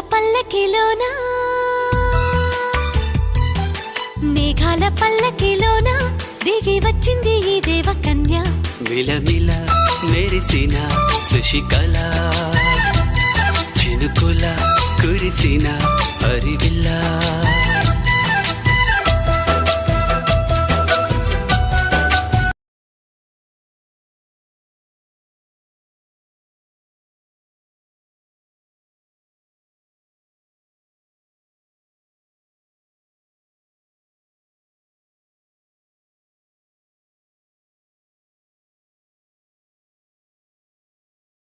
పల్లకిలోనా? మేఘాల పల్లకిలోనా? దిగి వచ్చింది ఈ దేవకన్య. విలమిల మెరిసిన శశికళ చినుకుల కురిసిన హరివిల్లా.